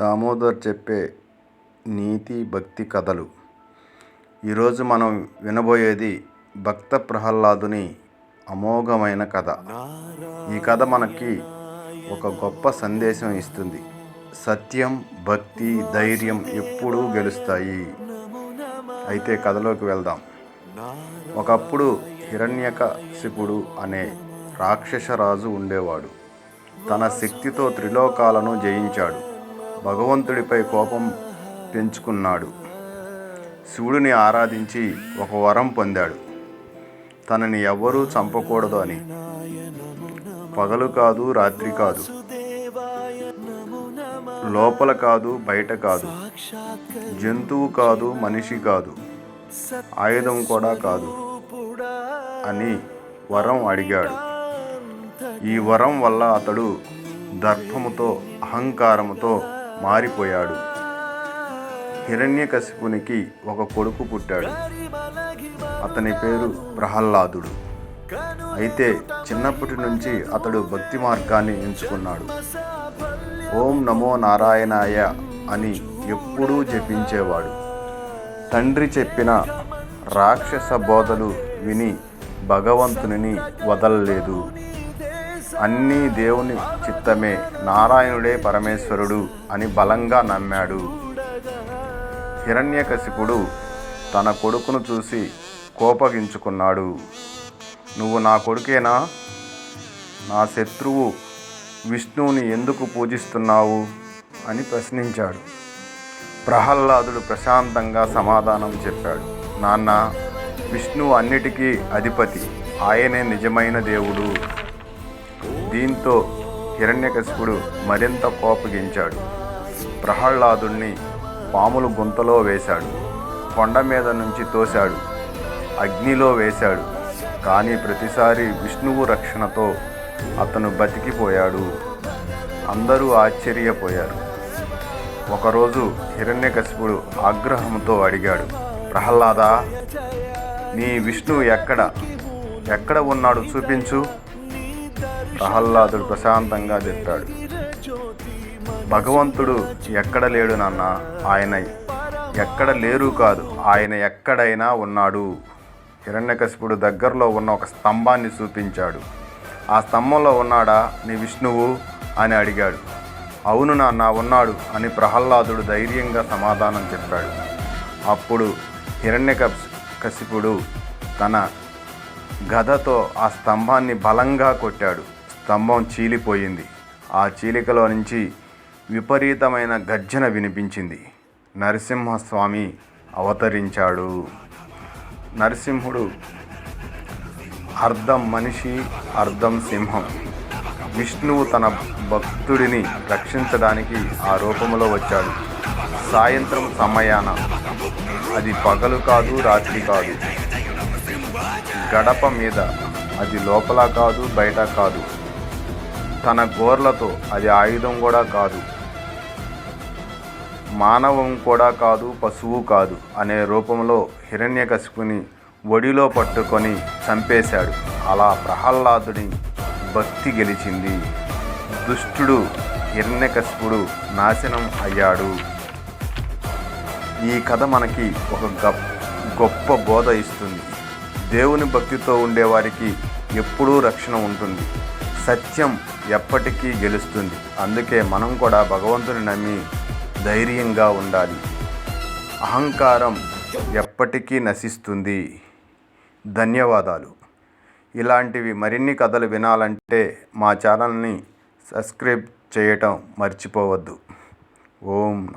దామోదర్ చెప్పే నీతి భక్తి కథలు. ఈరోజు మనం వినబోయేది భక్త ప్రహ్లాదుని అమోఘమైన కథ. ఈ కథ మనకి ఒక గొప్ప సందేశం ఇస్తుంది. సత్యం భక్తి ధైర్యం ఎప్పుడూ గెలుస్తాయి. అయితే కథలోకి వెళ్దాం. ఒకప్పుడు హిరణ్యకశిపుడు అనే రాక్షసరాజు ఉండేవాడు. తన శక్తితో త్రిలోకాలను జయించాడు. భగవంతుడిపై కోపం పెంచుకున్నాడు. శివుడిని ఆరాధించి ఒక వరం పొందాడు. తనని ఎవ్వరూ చంపకూడదు అని. పగలు కాదు రాత్రి కాదు. లోపల కాదు బయట కాదు. జంతువు కాదు మనిషి కాదు. ఆయుధం కూడా కాదు అని వరం అడిగాడు. ఈ వరం వల్ల అతడు దర్పముతో అహంకారముతో మారిపోయాడు. హిరణ్యకశిపునికి ఒక కొడుకు పుట్టాడు. అతని పేరు ప్రహ్లాదుడు. అయితే చిన్నప్పటి నుంచి అతడు భక్తి మార్గాన్ని ఎంచుకున్నాడు. ఓం నమో నారాయణాయ అని ఎప్పుడూ జపించేవాడు. తండ్రి చెప్పిన రాక్షస బోధలు విని భగవంతుని వదలలేదు. అన్నీ దేవుని చిత్తమే నారాయణుడే పరమేశ్వరుడు అని బలంగా నమ్మాడు. హిరణ్యకశిపుడు తన కొడుకును చూసి కోపగించుకున్నాడు. నువ్వు నా కొడుకేనా? నా శత్రువు విష్ణువుని ఎందుకు పూజిస్తున్నావు? అని ప్రశ్నించాడు. ప్రహ్లాదుడు ప్రశాంతంగా సమాధానం చెప్పాడు. నాన్న విష్ణువు అన్నిటికీ అధిపతి. ఆయనే నిజమైన దేవుడు. దీంతో హిరణ్యకశిపుడు మరింత కోపగించాడు. ప్రహ్లాదుణ్ణి పాములు గుంతలో వేశాడు. కొండ మీద నుంచి తోశాడు. అగ్నిలో వేశాడు. కానీ ప్రతిసారి విష్ణువు రక్షణతో అతను బతికిపోయాడు. అందరూ ఆశ్చర్యపోయారు. ఒకరోజు హిరణ్యకశిపుడు ఆగ్రహంతో అడిగాడు ప్రహ్లాదా నీ విష్ణువు ఎక్కడ? ఎక్కడ ఉన్నాడు చూపించు. ప్రహ్లాదుడు ప్రశాంతంగా చెప్పాడు. భగవంతుడు ఎక్కడ లేడు నాన్న? ఆయన ఎక్కడ లేరు కాదు. ఆయన ఎక్కడైనా ఉన్నాడు. హిరణ్యకశిపుడు దగ్గరలో ఉన్న ఒక స్తంభాన్ని చూపించాడు. ఆ స్తంభంలో ఉన్నాడా నీ విష్ణువు? అని అడిగాడు. అవును నాన్న ఉన్నాడు అని ప్రహ్లాదుడు ధైర్యంగా సమాధానం చెప్పాడు. అప్పుడు హిరణ్యకశిపుడు తన గదతో ఆ స్తంభాన్ని బలంగా కొట్టాడు. స్తంభం చీలిపోయింది. ఆ చీలికలో నుంచి విపరీతమైన గర్జన వినిపించింది. నరసింహస్వామి అవతరించాడు. నరసింహుడు అర్ధం మనిషి అర్ధం సింహం. విష్ణువు తన భక్తుడిని రక్షించడానికి ఆ రూపంలో వచ్చాడు. సాయంత్రం సమయాన. అది పగలు కాదు రాత్రి కాదు. గడప మీద. అది లోపల కాదు బయట కాదు. తన గోర్లతో అది ఆయుధం కూడా కాదు. మానవం కూడా కాదు పశువు కాదు అనే రూపంలో హిరణ్యకశిపుని ఒడిలో పట్టుకొని చంపేశాడు. అలా ప్రహ్లాదుడి భక్తి గెలిచింది. దుష్టుడు హిరణ్యకశిపుడు నాశనం అయ్యాడు. ఈ కథ మనకి ఒక గొప్ప బోధ ఇస్తుంది. దేవుని భక్తితో ఉండేవారికి ఎప్పుడూ రక్షణ ఉంటుంది. సత్యం ఎప్పటికీ గెలుస్తుంది. అందుకే మనం కూడా భగవంతుని నమ్మి ధైర్యంగా ఉండాలి. అహంకారం ఎప్పటికీ నశిస్తుంది. ధన్యవాదాలు. ఇలాంటివి మరిన్ని కథలు వినాలంటే మా ఛానల్ని సబ్స్క్రైబ్ చేయటం మర్చిపోవద్దు. ఓం